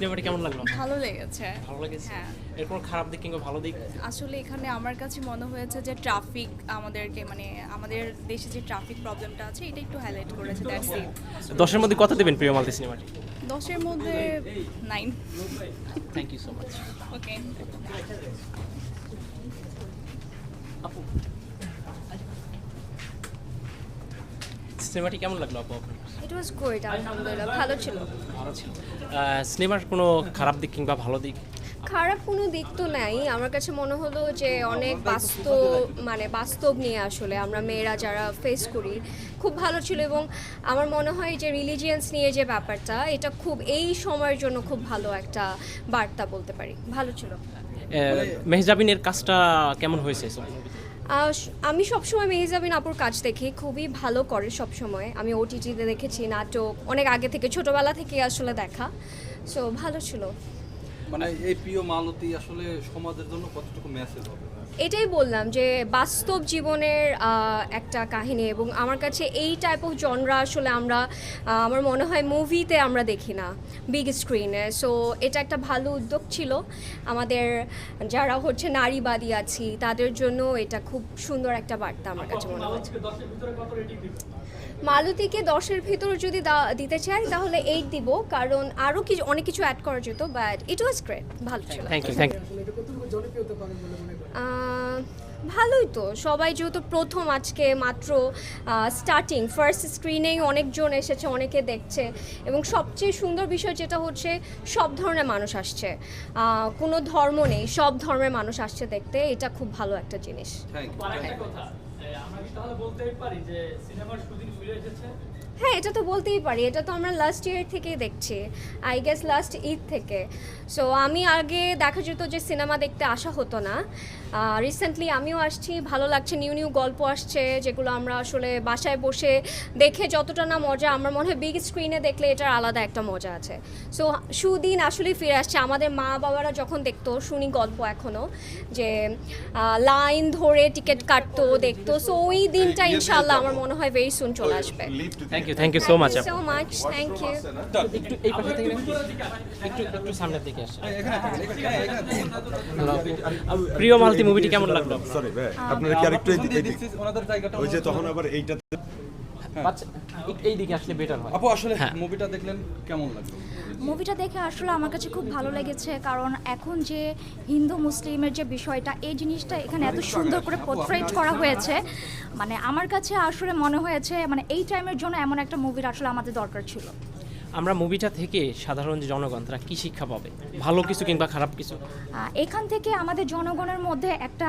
সিনেমাটি কেমন লাগল? ভালো লেগেছে। ভালো লেগেছে? হ্যাঁ। এর কোনো খারাপ দিক কিংবা ভালো দিক? আসলে এখানে আমার কাছে মনে হয়েছে যে ট্রাফিক আমাদেরকে মানে আমাদের দেশে যে ট্রাফিক প্রবলেমটা আছে এটা একটু হাইলাইট করেছে দ্যাটস ইট দশের মধ্যে কত দেবেন প্রিয় মালতি সিনেমাটি? দশের মধ্যে nine thank you so much okay সিনেমাটি কেমন লাগল আপু আপনার? ইট ওয়াজ গুড আলহামদুলিল্লাহ ভালো ছিল। ভালো ছিল। সিনেমার কোনো খারাপ দিক কিংবা ভালো দিক? খারাপ কোনো দিক তো নাই। আমার কাছে মনে হলো যে অনেক বাস্তব মানে বাস্তব নিয়ে আসলে আমরা মেয়েরা যারা ফেস করি খুব ভালো ছিল এবং আমার মনে হয় যে রিলিজিয়ান্স নিয়ে যে ব্যাপারটা এটা খুব এই সময়ের জন্য খুব ভালো একটা বার্তা বলতে পারি। ভালো ছিল। মেহজাবিনের কাজটা কেমন হয়েছে আমি সবসময় মেহজাবিন আপুর কাজ দেখি, খুবই ভালো করে সবসময়। আমি ওটিটিতে দেখেছি, নাটক অনেক আগে থেকে, ছোটবেলা থেকে আসলে দেখা। সো ভালো ছিল। মানে এই প্রিয় মালতী আসলে সমাজের জন্য কতটুকু মেসেজ হবে? এটাই বললাম যে বাস্তব জীবনের একটা কাহিনী এবং আমার কাছে এই টাইপ অফ জনরা আসলে আমরা আমার মনে হয় মুভিতে আমরা দেখি না বিগ স্ক্রিনে সো এটা একটা ভালো উদ্যোগ ছিল। আমাদের যারা হচ্ছে নারীবাদী আছি তাদের জন্য এটা খুব সুন্দর একটা বার্তা আমার কাছে মনে হচ্ছে। মালতীকে দশের ভিতর যদি দা- দিতে চাই তাহলে এইট দিব কারণ আরও কিছু অনেক কিছু অ্যাড করা যেত বাট ইট ওয়াজ গ্রেট ভালো ছিল। থ্যাংক ইউ থ্যাংক ইউ ভালোই তো সবাই যেহেতু প্রথম আজকে মাত্র স্টার্টিং ফার্স্ট স্ক্রিনেই অনেকজন এসেছে অনেকে দেখছে এবং সবচেয়ে সুন্দর বিষয় যেটা হচ্ছে সব ধরনের মানুষ আসছে। কোনো ধর্ম নেই সব ধর্মের মানুষ আসছে দেখতে এটা খুব ভালো একটা জিনিস। থ্যাংক হ্যাঁ এটা তো বলতেই পারি। এটা তো আমরা লাস্ট ইয়ার থেকেই দেখছি। আই গেস লাস্ট ঈদ থেকে। সো আমি আগে দেখা যেত যে সিনেমা দেখতে আসা হতো না। রিসেন্টলি আমিও আসছি ভালো লাগছে নিউ নিউ গল্প আসছে যেগুলো আমরা আসলে বাসায় বসে দেখে যতটা না মজা আমার মনে হয় বিগ স্ক্রিনে দেখলে এটার আলাদা একটা মজা আছে সো সুদিন আসলে ফিরে আসছে আমাদের মা বাবারা যখন দেখতো শুনি গল্প এখনও যে লাইন ধরে টিকিট কাটতো দেখতো সো ওই দিনটা ইনশাল্লাহ আমার মনে হয় ভেরি সুন চলে আসবে thank you thank you so much so much thank you একটু এই পাশে থেকে একটু একটু সামনের দিকে প্রিয় মালতি মুভিটি কেমন লাগল? সরি ভাই আপনারা কি আরেকটু এদিক- এদিক ওনাদের জায়গাটা ওই যে তখন আবার এইটা এই- এই দিকে আসলে বেটার হয়। আপু আসলে হ্যাঁ। মুভিটা দেখলেন কেমন লাগল? মুভিটা দেখে আসলে আমার কাছে খুব ভালো লেগেছে কারণ এখন যে হিন্দু মুসলিমের যে বিষয়টা এই জিনিসটা এখানে এত সুন্দর করে পোর্ট্রেট করা হয়েছে। মানে আমার কাছে আসলে মনে হয়েছে মানে এই টাইমের জন্য এমন একটা মুভির আসলে আমাদের দরকার ছিল। আমরা মুভিটা থেকে সাধারণ জনগণ, তারা কি শিক্ষা পাবে? ভালো কিছু কিংবা খারাপ কিছু? এখান থেকে আমাদের জনগণের মধ্যে একটা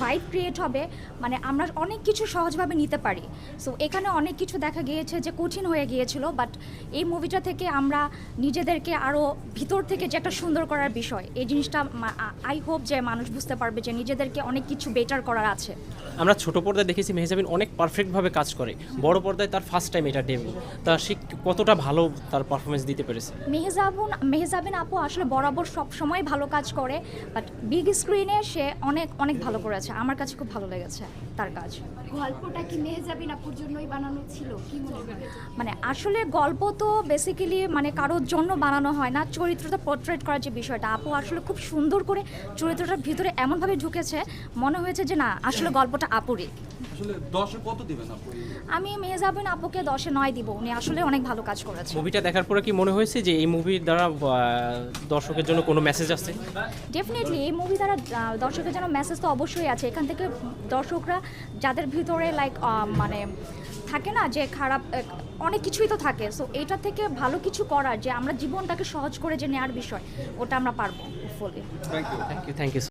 ভাইব ক্রিয়েট হবে মানে আমরা অনেক কিছু সহজভাবে নিতে পারি। সো এখানে অনেক কিছু দেখা গিয়েছে যে কঠিন হয়ে গিয়েছিল বাট এই মুভিটা থেকে আমরা নিজেদেরকে আরও ভিতর থেকে যে একটা সুন্দর করার বিষয় এই জিনিসটা আই হোপ যে মানুষ বুঝতে পারবে যে নিজেদেরকে অনেক কিছু বেটার করার আছে। আমরা ছোট পর্দায় দেখেছি মেহজাবিন অনেক পারফেক্টভাবে কাজ করে বড় পর্দায় তার ফার্স্ট টাইম এটা ডেবিউ তা সে কতটা ভালো তার পারফরমেন্স দিতে পেরেছে? মেহজাবুন মেহজাবিন আপু আসলে বরাবর সব সময় ভালো কাজ করে বাট বিগ স্ক্রিনে সে অনেক অনেক ভালো করেছে। আমার কাছে খুব ভালো লেগেছে। তার কাজ। গল্পটা কি মেহজাবিন আপুর জন্যই বানানো ছিল? কি মানে আসলে গল্প তো বেসিক্যালি মানে কারোর জন্য বানানো হয় না চরিত্রটা পোর্ট্রেট করার যে বিষয়টা। আপু আসলে খুব সুন্দর করে চরিত্রটার ভিতরে এমনভাবে ঢুকেছে মনে হয়েছে যে না আসলে গল্পটা আপুরই। আসলে দশে কত দিবেন আপু? আমি মেহজাবিন আপুকে দশে নয় দিব উনি আসলে অনেক ভালো কাজ করেছে। মুভিটা দেখার পরে কি মনে হয়েছে যে এই মুভির দ্বারা দর্শকের জন্য কোনো মেসেজ আছে ডেফিনেটলি এই মুভি দ্বারা দর্শকের যেন মেসেজ তো অবশ্যই আছে। এখান থেকে দর্শকরা যাদের ভিতরে লাইক মানে থাকে না যে খারাপ অনেক কিছুই তো থাকে। সো এইটা থেকে ভালো কিছু করার যে আমরা জীবনটাকে সহজ করে যে নেওয়ার বিষয় ওটা আমরা পারব fully thank you thank you thank you